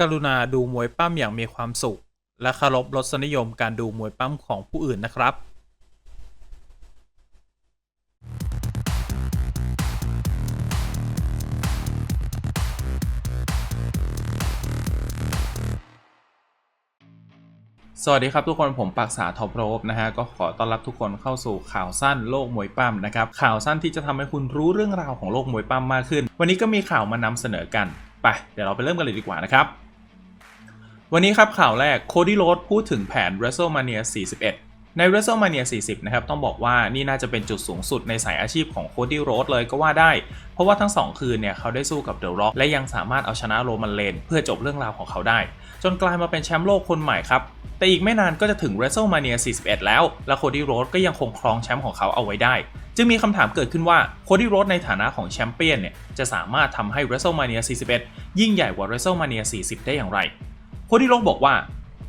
กรุณาดูมวยปั้มอย่างมีความสุข และเคารพรสนิยมการดูมวยปั้มของผู้อื่นนะครับสวัสดีครับทุกคนผมปรักษาทอปโรบนะฮะก็ขอต้อนรับทุกคนเข้าสู่ข่าวสั้นโลกมวยปั้มนะครับข่าวสั้นที่จะทำให้คุณรู้เรื่องราวของโลกมวยปั้มมากขึ้น วันนี้ก็มีข่าวมานำเสนอกัน ไป เดี๋ยวเราไปเริ่มกันเลยดีกว่านะครับ วันนี้ครับข่าวแรกโคดี้โรดพูดถึงแผน WrestleMania 41 ใน WrestleMania 40 นะครับ ต้องบอกว่านี่น่าจะเป็นจุดสูงสุดในสายอาชีพของโคดี้โรดเลยก็ว่าได้ เพราะว่าทั้ง 2 คืนเนี่ย เขาได้สู้กับเดอะร็อกและยังสามารถเอาชนะโรมันเลนเพื่อจบเรื่องราวของเขาได้ จนกลายมาเป็นแชมป์โลกคนใหม่ครับ แต่อีกไม่นานก็จะถึง WrestleMania 41 แล้ว และโคดี้โรดก็ยังคงครองแชมป์ของเขาเอาไว้ได้จึงมีคำถามเกิดขึ้นว่าโคดี้โรดในฐานะของแชมเปี้ยนเนี่ยจะสามารถทำให้ WrestleMania 41 ยิ่งใหญ่กว่า WrestleMania 40 ได้อย่างไร โคดี้โรดบอกว่า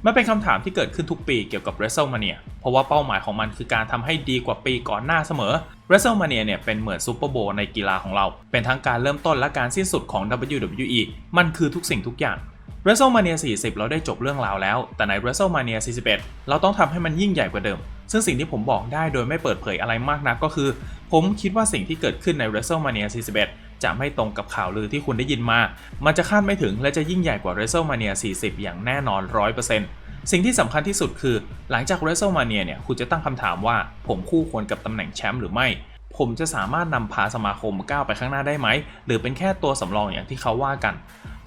มันเป็นคำถามที่เกิดขึ้นทุกปีเกี่ยวกับ WrestleMania เพราะว่าเป้าหมายของมันคือการทำให้ดีกว่าปีก่อนหน้าเสมอ WrestleMania เนี่ยเป็นเหมือนซูเปอร์โบในกีฬาของเรา เป็นทั้งการเริ่มต้นและการสิ้นสุดของ WWE มันคือทุกสิ่งทุกอย่าง WrestleMania 40 เราได้จบเรื่องราวแล้ว แต่ใน WrestleMania 41 เราต้องทำให้มันยิ่งใหญ่กว่าเดิม ซึ่งสิ่งที่ผมบอกได้โดยไม่เปิดเผยอะไรมากนักก็คือ ผมคิดว่าสิ่งที่เกิดขึ้นใน WrestleMania 41 จะไม่ตรงกับข่าวลือที่คุณได้ยินมา มันจะคาดไม่ถึงและจะยิ่งใหญ่กว่า WrestleMania 40 อย่างแน่นอน 100%สิ่งที่สำคัญที่สุดคือ หลังจาก WrestleMania เนี่ยคุณจะตั้งคำถามว่าผมคู่ควรกับตำแหน่งแชมป์หรือไม่ ผมจะสามารถนำพาสมาคมก้าวไปข้างหน้าได้ไหม หรือเป็นแค่ตัวสำรองอย่างที่เขาว่ากัน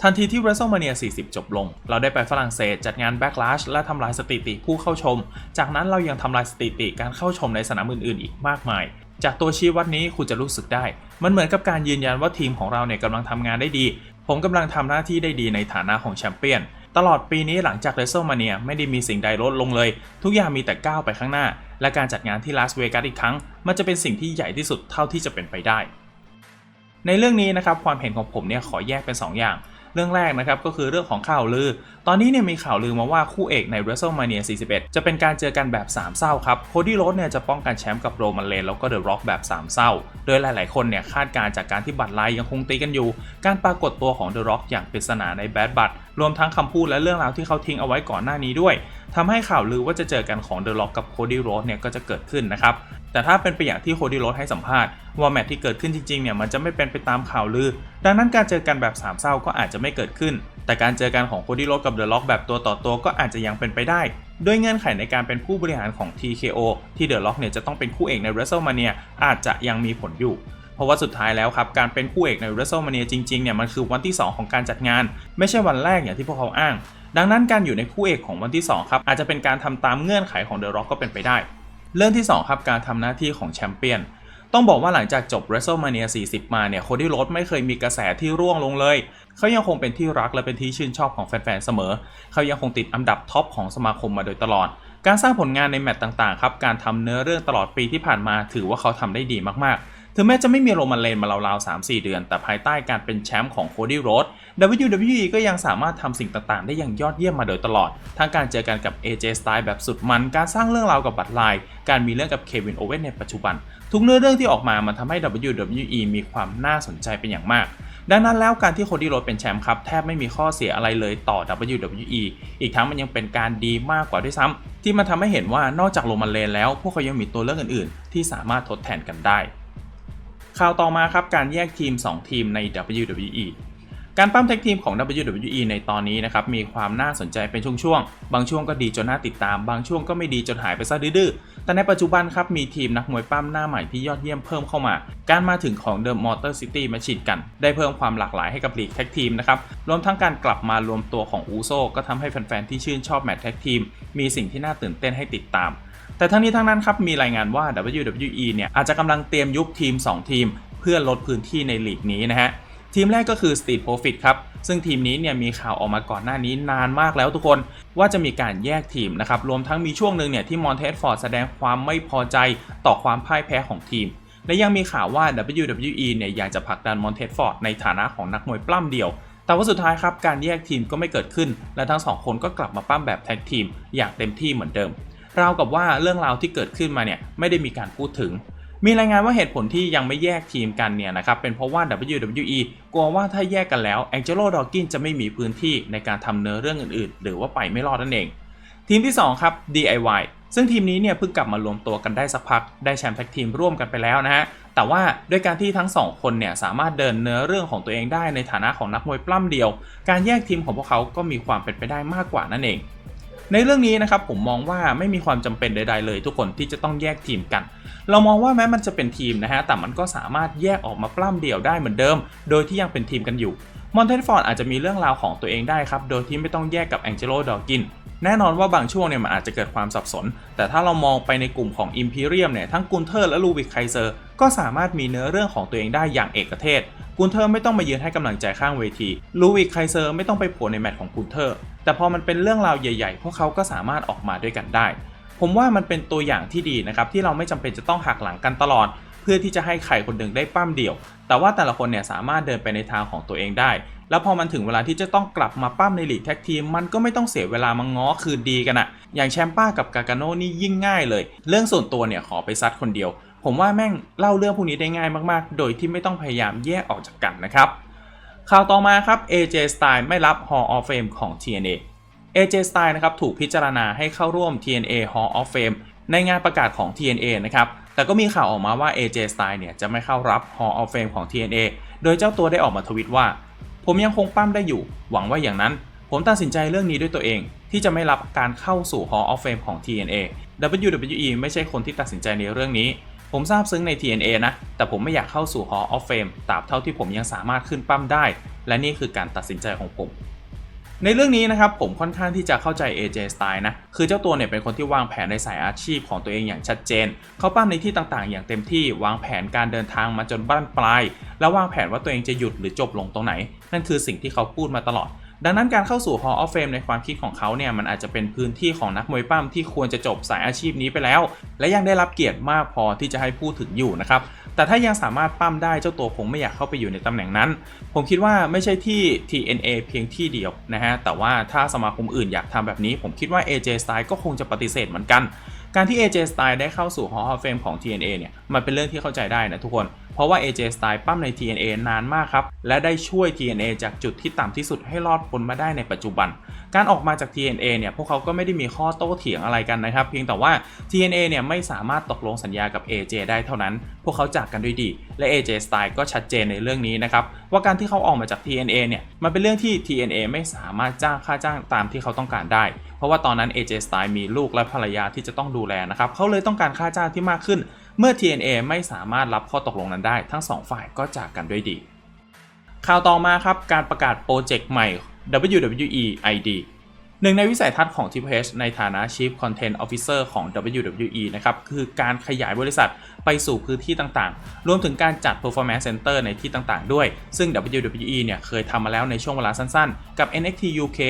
ทันทีที่ WrestleMania 40 จบลง เราได้ไปฝรั่งเศสจัดงาน Backlash และทำลายสถิติผู้เข้าชม จากนั้นเรายังทำลายสถิติการเข้าชมในสนามอื่น ๆ อีกมากมาย จากตัวชี้วัดนี้คุณจะรู้สึกได้ มันเหมือนกับการยืนยันว่าทีมของเราเนี่ยกำลังทำงานได้ดี ผมกำลังทำหน้าที่ได้ดีในฐานะของแชมเปี้ยน ตลอดปีนี้หลังจาก WrestleMania ไม่ได้มีสิ่งใดลดลงเลย ทุกอย่างมีแต่ก้าวไปข้างหน้า และการจัดงานที่ลาสเวกัสอีกครั้ง มันจะเป็นสิ่งที่ใหญ่ที่สุดเท่าที่จะเป็นไปได้ ในเรื่องนี้นะครับความเห็นของผมเนี่ยขอแยกเป็น 2 อย่าง เรื่องแรกนะครับก็คือเรื่องของข่าวลือ ตอนนี้เนี่ยมีข่าวลือมาว่าคู่เอกใน WrestleMania 41 จะเป็นการเจอกันแบบ3เศร้าครับโคดี้โรดเนี่ยจะป้องกันแชมป์กับโรมันเลนแล้วก็เดอะร็อกแบบ3เศร้า โดยหลาย ๆ คนเนี่ยคาดการจากการที่บัตรไลยังคงตีกันอยู่ การปรากฏตัวของเดอะร็อกอย่างปริศนาในแบดบัตรวมทั้งคำพูดและเรื่องราวที่เขาทิ้งเอาไว้ก่อนหน้านี้ด้วย ทำให้ข่าวลือว่าจะเจอกันของเดอะร็อกกับโคดี้โรดเนี่ยก็จะเกิดขึ้นนะครับ แต่ถ้าเป็นไปอย่างที่โคดี้โรดให้สัมภาษณ์ว่าแมตช์ที่เกิดขึ้นจริงๆเนี่ยมันจะไม่เป็นไปตามข่าวลือ ดังนั้นการเจอกันแบบสามเศร้าก็อาจจะไม่เกิดขึ้น แต่การเจอกันของโคดี้โรดกับเดอะล็อกแบบตัวต่อตัวก็อาจจะยังเป็นไปได้ ด้วยเงื่อนไขในการเป็นผู้บริหารของ TKO ที่เดอะล็อกเนี่ยจะต้องเป็นคู่เอกใน WrestleMania อาจจะยังมีผลอยู่เพราะว่าสุดท้ายแล้วครับ การเป็นคู่เอกใน WrestleMania จริงๆเนี่ยมันคือวันที่ 2 ของการจัดงาน ไม่ใช่วันแรกอย่างที่พวกเขาอ้าง ดังนั้นการอยู่ในคู่เอกของวันที่ 2 ครับ อาจจะเป็นการทำตามเงื่อนไขของเดอะร็อกก็เป็นไปได้ เรื่องที่ 2 ครับ การทำหน้าที่ของแชมเปี้ยน ต้องบอกว่าหลังจากจบ WrestleMania 40 มาเนี่ยโคดี้โรดไม่เคยมีกระแสที่ร่วงลงเลย เขายังคงเป็นที่รักและเป็นที่ชื่นชอบของแฟนๆเสมอ เขายังคงติดอันดับท็อปของสมาคมมาโดยตลอด การสร้างผลงานในแมตต์ต่างๆครับ การทำเนื้อเรื่องตลอดปีที่ผ่านมา ถือว่าเขาทำได้ดีมากๆ ถึงแม้จะไม่มีโรมันเลนมาราวๆ 3-4 เดือน แต่ภายใต้การเป็นแชมป์ของโคดี้โรด WWE ก็ยังสามารถทำสิ่งต่างๆ ได้อย่างยอดเยี่ยมมาโดยตลอด ทั้งการเจอกันกับ AJ Styles แบบสุดมัน การสร้างเรื่องราวกับบัตไลน์การมีเรื่องกับเควินโอเว่นในปัจจุบัน ทุกเนื้อเรื่องที่ออกมามันทำให้ WWE มีความน่าสนใจเป็นอย่างมากดังนั้นแล้วการที่โคดี้โรดเป็นแชมป์ครับ แทบไม่มีข้อเสียอะไรเลยต่อ WWE อีกทั้งมันยังเป็นการดีมากกว่าด้วยซ้ำที่มันทำให้เห็นว่านอกจากโรมันเลนแล้ว พวกเขายังมีตัวเลือกอื่น ๆ ที่สามารถทดแทนกันได้ ข่าวต่อมาครับการแยกทีม 2 ทีมใน WWE การปั้มแท็กทีมของ WWE ในตอนนี้นะครับมีความน่าสนใจเป็นช่วงๆ บางช่วงก็ดีจนน่าติดตาม บางช่วงก็ไม่ดีจนหายไปซะดื้อๆแต่ในปัจจุบันครับมีทีมนักมวยปั้มหน้าใหม่ที่ยอดเยี่ยมเพิ่มเข้ามา การมาถึงของ The Motor City Machine กัน ได้เพิ่มความหลากหลายให้กับลีกแท็กทีมนะครับ รวมทั้งการกลับมารวมตัวของอูโซก็ทำให้แฟนๆ ที่ชื่นชอบแมตช์แท็กทีมมีสิ่งที่น่าตื่นเต้นให้ติดตาม แต่ทั้งนี้ทั้งนั้นครับมีรายงานว่า WWE เนี่ยอาจจะกำลังเตรียมยุบทีม 2 ทีม เพื่อลดพื้นที่ในลีกนี้นะฮะทีมแรกก็คือ Street Profit ครับ ซึ่งทีมนี้เนี่ยมีข่าวออกมาก่อนหน้านี้นานมากแล้วทุกคนว่าจะมีการแยกทีมนะครับ รวมทั้งมีช่วงหนึ่งเนี่ยที่มอนเทสฟอร์ดแสดงความไม่พอใจต่อความพ่ายแพ้ของทีม และยังมีข่าวว่า WWE เนี่ยอยากจะผลักดันมอนเทสฟอร์ดในฐานะของนักมวยปล้ำเดียว แต่ว่าสุดท้ายครับการแยกทีมก็ไม่เกิดขึ้น และทั้งสองคนก็กลับมาปั้มแบบแท็กทีมอย่างเต็มที่เหมือนเดิม ราวกับว่าเรื่องราวที่เกิดขึ้นมาเนี่ยไม่ได้มีการพูดถึง มีรายงานว่าเหตุผลที่ยังไม่แยกทีมกันเนี่ยนะครับเป็นเพราะว่า WWE กลัวว่าถ้าแยกกันแล้ว Angelo Dawkins จะไม่มีพื้นที่ในการทำเนื้อเรื่องอื่นๆ หรือว่าไปไม่รอดนั่นเอง ทีมที่ 2 ครับ DIY ซึ่งทีมนี้เนี่ยเพิ่งกลับมารวมตัวกันได้สักพักได้แชมป์แท็กทีมร่วมกันไปแล้วนะฮะแต่ว่าด้วยการที่ทั้ง 2 คนเนี่ยสามารถเดินเนื้อเรื่องของตัวเองได้ในฐานะของนักมวยปล้ำเดียว การแยกทีมของพวกเขาก็มีความเป็นไปได้มากกว่านั่นเอง ในเรื่องนี้นะครับผมมองว่าไม่มีความจำเป็นใด ๆ เลย ทุกคนที่จะต้องแยกทีมกัน เรามองว่าแม้มันจะเป็นทีมนะฮะแต่มันก็สามารถแยกออกมาปล้ำเดี่ยวได้เหมือนเดิม โดยที่ยังเป็นทีมกันอยู่มอนเทนฟอร์ดอาจจะมีเรื่องราวของตัวเองได้ครับโดยที่ไม่ต้องแยกกับแองเจโลดอกิน แน่นอนว่าบางช่วงเนี่ยมันอาจจะเกิดความสับสน แต่ถ้าเรามองไปในกลุ่มของ Imperium เนี่ยทั้งกุนเทอร์และลูวิกไคเซอร์ก็สามารถมีเนื้อเรื่องของตัวเองได้อย่างเอกเทศกุนเทอร์ไม่ต้องมายืนให้กำลังใจข้างเวที ลูวิกไคเซอร์ไม่ต้องไปโผล่ในแมตช์ของกุนเทอร์ แต่พอมันเป็นเรื่องราวใหญ่ๆ พวกเขาก็สามารถออกมาด้วยกันได้ ผมว่ามันเป็นตัวอย่างที่ดีนะครับที่เราไม่จำเป็นจะต้องหักหลังกันตลอด เพื่อที่จะให้ใครคนหนึ่งได้ปั้มเดี่ยว แต่ว่าแต่ละคนเนี่ยสามารถเดินไปในทางของตัวเองได้ แล้วพอมันถึงเวลาที่จะต้องกลับมาปั้มในลีกแท็กทีม มันก็ไม่ต้องเสียเวลามาง้อคืนดีกันอะอย่างแชมป้ากับกากาโน่นี่ยิ่งง่ายเลย เรื่องส่วนตัวเนี่ยขอไปซัดคนเดียว ผมว่าแม่งเล่าเรื่องพวกนี้ได้ง่ายมากๆ โดยที่ไม่ต้องพยายามแยกออกจากกันนะครับข่าวต่อมาครับ AJ Styles ไม่รับ Hall of Fame ของ TNA AJ Styles นะครับถูกพิจารณาให้เข้าร่วม TNA Hall of Fame ในงานประกาศของ TNA นะครับ แต่ก็มีข่าวออกมาว่า AJ Styles เนี่ยจะไม่เข้ารับ Hall of Fame ของ TNA โดยเจ้าตัวได้ออกมาทวิตว่า ผมยังคงปั้มได้อยู่ หวังว่าอย่างนั้น ผมตัดสินใจเรื่องนี้ด้วยตัวเอง ที่จะไม่รับการเข้าสู่ Hall of Fame ของ TNA WWE ไม่ใช่คนที่ตัดสินใจในเรื่องนี้ ผมทราบซึ้งใน TNA นะ แต่ผมไม่อยากเข้าสู่ Hall of Fame ตราบเท่าที่ผมยังสามารถขึ้นปั้มได้ และนี่คือการตัดสินใจของผม ในเรื่องนี้นะครับผมค่อนข้างที่จะเข้าใจ AJ Style นะ คือเจ้าตัวเนี่ยเป็นคนที่วางแผนในสายอาชีพของตัวเองอย่างชัดเจน เขาปั้นในที่ต่างๆ อย่างเต็มที่วางแผนการเดินทางมาจนบ้านปลาย แล้ววางแผนว่าตัวเองจะหยุดหรือจบลงตรงไหน นั่นคือสิ่งที่เขาพูดมาตลอด ดังนั้นการเข้าสู่ Hall of Fame ในความคิดของเขาเนี่ยมันอาจจะเป็นพื้นที่ของนักมวยปั้มที่ควรจะจบสายอาชีพนี้ไปแล้ว และยังได้รับเกียรติมากพอที่จะให้พูดถึงอยู่นะครับแต่ถ้ายังสามารถปั้มได้เจ้าตัวคงไม่อยากเข้าไปอยู่ในตำแหน่งนั้น ผมคิดว่าไม่ใช่ที่ TNA เพียงที่เดียวนะฮะแต่ว่าถ้าสมาคมอื่นอยากทำแบบนี้ ผมคิดว่า AJ Styles ก็คงจะปฏิเสธเหมือนกัน การที่ AJ Styles ได้เข้าสู่ Hall of Fame ของ TNA เนี่ยมันเป็นเรื่องที่เข้าใจได้นะทุกคน เพราะว่า AJ Styles ปั้มใน TNA นานมากครับ และได้ช่วย TNA จากจุดที่ต่ำที่สุดให้รอดพ้นมาได้ในปัจจุบัน การออกมาจาก TNA เนี่ยพวกเขาก็ไม่ได้มีข้อโต้เถียงอะไรกันนะครับ เพียงแต่ว่า TNA เนี่ยไม่สามารถตกลงสัญญากับ AJ ได้เท่านั้น พวกเขาจากกันด้วยดี และ AJ Styles ก็ชัดเจนในเรื่องนี้นะครับว่าการที่เขาออกมาจาก TNA เนี่ยมันเป็นเรื่องที่ TNA ไม่สามารถจ้างค่าจ้างตามที่เขาต้องการได้ เพราะว่าตอนนั้น AJ Styles มีลูกและภรรยาที่จะต้องดูแลนะครับเขาเลยต้องการค่าจ้างที่มากขึ้น เมื่อ TNA ไม่สามารถรับข้อตกลงนั้นได้ ทั้งสองฝ่ายก็จากกันด้วยดี ข่าวต่อมาครับ การประกาศโปรเจกต์ใหม่ WWE ID หนึ่งในวิสัยทัศน์ของ Triple H ในฐานะ Chief Content Officer ของ WWE นะครับคือการขยายบริษัทไปสู่พื้นที่ต่างๆ รวมถึงการจัด Performance Center ในที่ต่างๆ ด้วย ซึ่ง WWE เนี่ยเคยทำมาแล้วในช่วงเวลาสั้นๆ กับ NXT UK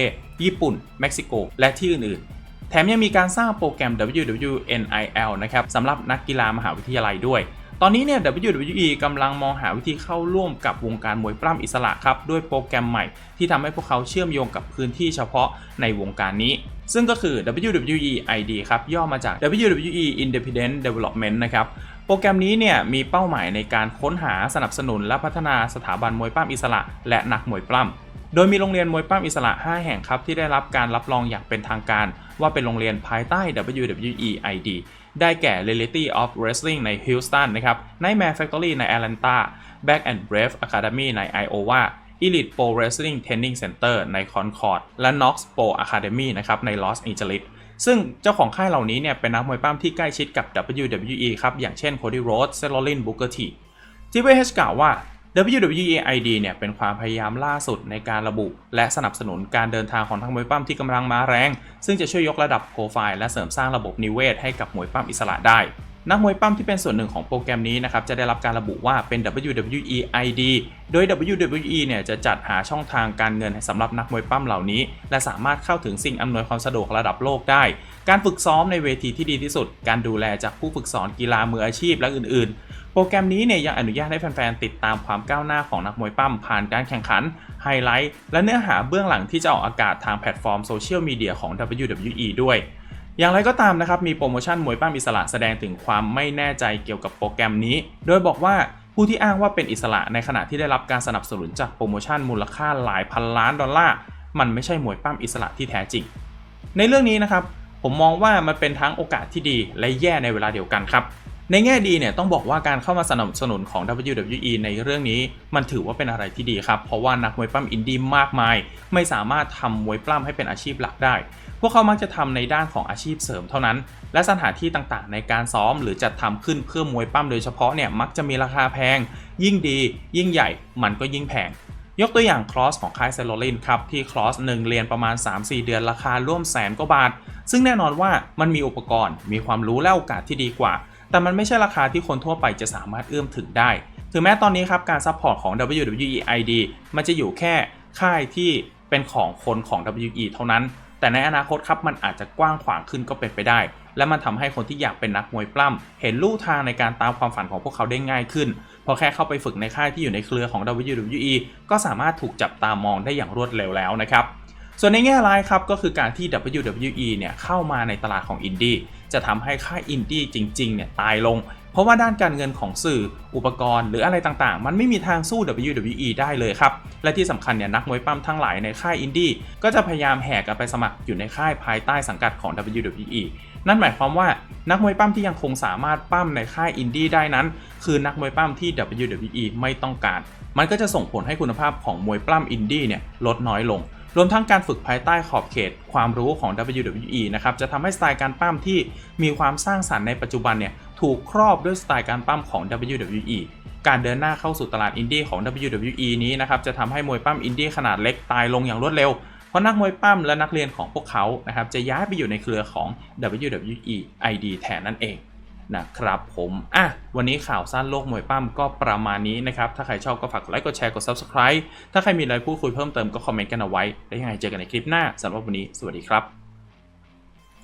ญี่ปุ่น เม็กซิโก และที่อื่นๆ ถมยังมีการสร้างโปรแกรม WWNIL นะครับสำหรับนักกีฬามหาวิทยาลัยด้วย ตอนนี้เนี่ย WWE กำลังมองหาวิธีเข้าร่วมกับวงการมวยปล้ำอิสระครับ ด้วยโปรแกรมใหม่ที่ทำให้พวกเขาเชื่อมโยงกับพื้นที่เฉพาะในวงการนี้ ซึ่งก็คือ WWE ID ครับ ย่อมาจาก WWE Independent Development นะครับโปรแกรมนี้เนี่ยมีเป้าหมายในการค้นหาสนับสนุนและพัฒนาสถาบันมวยปล้ำอิสระ และนักมวยปล้ำ โดยมีโรงเรียนมวยปล้ำอิสระ 5 แห่งครับ ที่ได้รับการรับรองอย่างเป็นทางการ ว่าเป็นโรงเรียนภายใต้ WWE ID ได้แก่ Reality of Wrestling ใน Houston นะครับ Nightmare Factory ใน Atlanta Back and Brave Academy ใน Iowa Elite Pro Wrestling Training Center ใน Concord และ Knox Pro Academy นะครับใน Los Angeles ซึ่งเจ้าของค่ายเหล่านี้เนี่ยเป็นนักมวยปล้ำที่ใกล้ชิดกับ WWE ครับ อย่างเช่น Cody Rhodes, Seth Rollins, Booker T ที่ VH กล่าวว่า WWE ID เนี่ยเป็นความพยายามล่าสุดในการระบุ และสนับสนุนการเดินทางของทั้งมวยปั้มที่กำลังมาแรง ซึ่งจะช่วยยกระดับโปรไฟล์และเสริมสร้างระบบนิเวศให้กับมวยปั้มอิสระได้นักมวยปั้มที่เป็นส่วนหนึ่งของโปรแกรมนี้นะครับจะได้รับการระบุว่าเป็น WWE ID โดย WWE เนี่ยจะจัดหาช่องทางการเงินสำหรับนักมวยปั้มเหล่านี้ และสามารถเข้าถึงสิ่งอำนวยความสะดวกระดับโลกได้ การฝึกซ้อมในเวทีที่ดีที่สุด การดูแลจากผู้ฝึกสอนกีฬามืออาชีพและอื่นๆ โปรแกรมนี้เนี่ยยังอนุญาตให้แฟนๆติดตามความก้าวหน้าของนักมวยปั้มผ่านการแข่งขัน ไฮไลท์ และเนื้อหาเบื้องหลังที่จะออกอากาศทางแพลตฟอร์มโซเชียลมีเดียของ WWE ด้วย อย่างไรก็ตามนะครับ มีโปรโมชั่นมวยปั้มอิสระแสดงถึงความไม่แน่ใจเกี่ยวกับโปรแกรมนี้ โดยบอกว่าผู้ที่อ้างว่าเป็นอิสระในขณะที่ได้รับการสนับสนุนจากโปรโมชั่นมูลค่าหลายพันล้านดอลลาร์มันไม่ใช่มวยปั้มอิสระที่แท้จริง ในเรื่องนี้นะครับผมมองว่ามันเป็นทั้งโอกาสที่ดีและแย่ในเวลาเดียวกันครับ ในแง่ดีเนี่ยต้องบอกว่าการเข้ามาสนับสนุนของ WWE ในเรื่องนี้ มันถือว่าเป็นอะไรที่ดีครับ เพราะว่านักมวยปล้ำอินดี้มากมาย ไม่สามารถทำมวยปล้ำให้เป็นอาชีพหลักได้ พวกเขามักจะทำในด้านของอาชีพเสริมเท่านั้น และสถานที่ต่างๆ ในการซ้อมหรือจัดทำขึ้นเพื่อมวยปล้ำโดยเฉพาะเนี่ยมักจะมีราคาแพง ยิ่งดี ยิ่งใหญ่ มันก็ยิ่งแพงยกตัวอย่างคลอสของค่ายเซโลลินครับ ที่คลอสหนึ่งเรียนประมาณ 3-4 เดือนราคาร่วมแสนกว่าบาท ซึ่งแน่นอนว่ามันมีอุปกรณ์ มีความรู้และโอกาสที่ดีกว่า แต่มันไม่ใช่ราคาที่คนทั่วไปจะสามารถเอื้อมถึงได้ ถึงแม้ตอนนี้ครับการซัพพอร์ตของ WWE ID มันจะอยู่แค่ค่ายที่เป็นของคนของ WWE เท่านั้น แต่ในอนาคตครับมันอาจจะกว้างขวางขึ้นก็เป็นไปได้ และมันทำให้คนที่อยากเป็นนักมวยปล้ำเห็นลู่ทางในการตามความฝันของพวกเขาได้ง่ายขึ้น พอแค่เข้าไปฝึกในค่ายที่อยู่ในเครือของ WWE ก็สามารถถูกจับตามองได้อย่างรวดเร็วแล้วนะครับส่วนในแง่ร้ายครับก็คือการที่ WWE เนี่ยเข้ามาในตลาดของอินดี้ จะทำให้ค่ายอินดี้จริงๆเนี่ยตายลง เพราะว่าด้านการเงินของสื่ออุปกรณ์หรืออะไรต่างๆ มันไม่มีทางสู้ WWE ได้เลยครับ และที่สำคัญเนี่ยนักมวยปั้มทั้งหลายในค่ายอินดี้ก็จะพยายามแห่กันไปสมัครอยู่ในค่ายภายใต้สังกัดของ WWE นั่นหมายความว่านักมวยปั้มที่ยังคงสามารถปั้มในค่ายอินดี้ได้นั้น คือนักมวยปั้มที่ WWE ไม่ต้องการ มันก็จะส่งผลให้คุณภาพของมวยปล้ำอินดี้เนี่ยลดน้อยลง รวมทั้งการฝึกภายใต้ขอบเขตความรู้ของ WWE นะครับจะทำให้สไตล์การปั้มที่มีความสร้างสรรค์ในปัจจุบันเนี่ยถูกครอบด้วยสไตล์การปั้มของ WWE การเดินหน้าเข้าสู่ตลาดอินดี้ของ WWE นี้นะครับจะทำให้มวยปั้มอินดี้ขนาดเล็กตายลงอย่างรวดเร็วเพราะนักมวยปั้มและนักเรียนของพวกเขานะครับจะย้ายไปอยู่ในเครือของ WWE ID แทนนั่นเอง นะครับผมอะวันนี้ข่าวสั้นโลกมวยปั้มก็ประมาณนี้นะครับ ถ้าใครชอบก็ฝากกดไลค์กดแชร์กด Subscribe ถ้าใครมีอะไรพูดคุยเพิ่มเติมก็คอมเมนต์กันเอาไว้ แล้วยังไงเจอกันในคลิปหน้าสำหรับวันนี้สวัสดีครับ